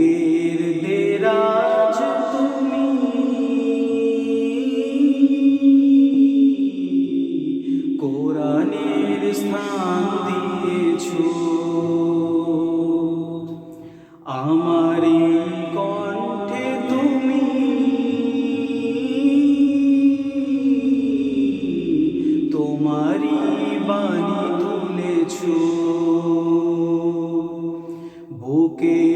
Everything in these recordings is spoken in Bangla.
বুকের দেরাজ তুমি। কোরআনের স্থান দিয়েছ। আমারি কণ্ঠে তুমি। তোমারি বাণী তুলেছ। বুকের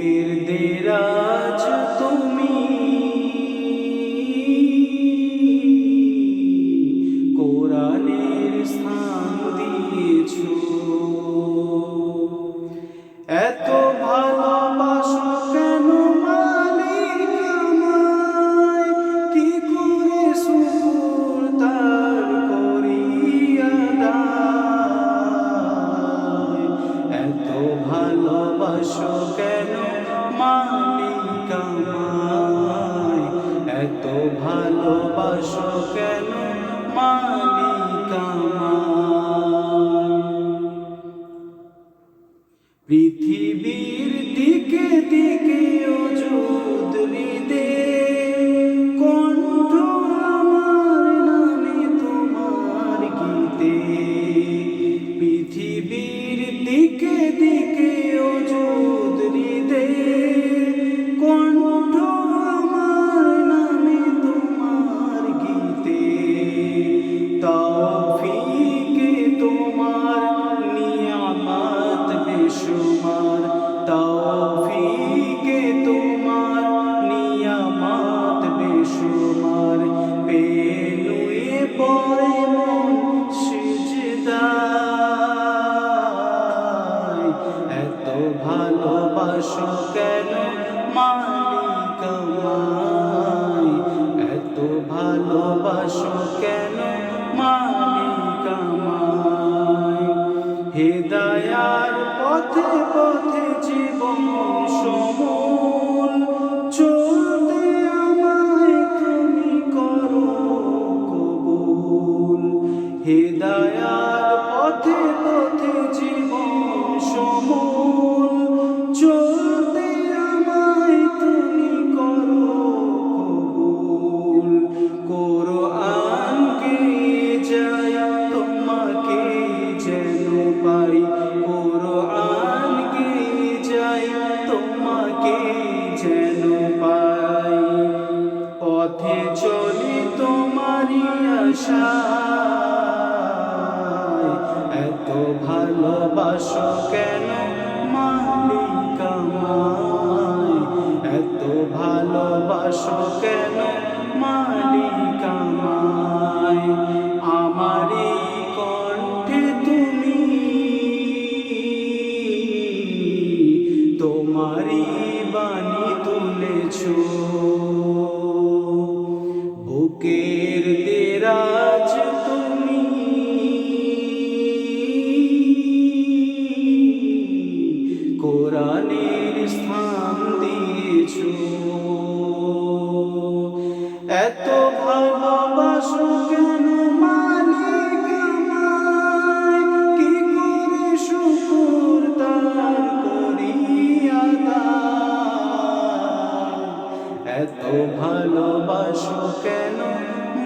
ভালোবাসো কেন মালিক পৃথিবীর দিকে দিকে তোমার পৃথিবীর দিকে দিকে বেশুমার তৌফিকে তোমার নিয়ামত বেশুমার। পেনুয়ে পড়ে মন সিজদায়। এত ভালোবাসো কেন মালিক এত ভালোবাসো কেন পথে জীবন সমূল। চলতে আমায় তুমি করো কবুল। হেদায়ার পথে পথে জীবন সমূল। চলতে আমায় তুমি করো কবুল। কোরআনকে যাই তোমাকে যেন পাই আশায় এত ভালোবাসো কেন মালিক আমায় এত ভালোবাসো কেন মালিক আমায় আমারই কণ্ঠে তুমি, তোমারই বাণী তুলেছ। দেরাজ তুমি। কোরআনের স্থান দিয়েছ। এত ভালোবাসো কেন মালিক আমায়? কি করে শুকুর তার করিয়া এত ভালোবাসো কেন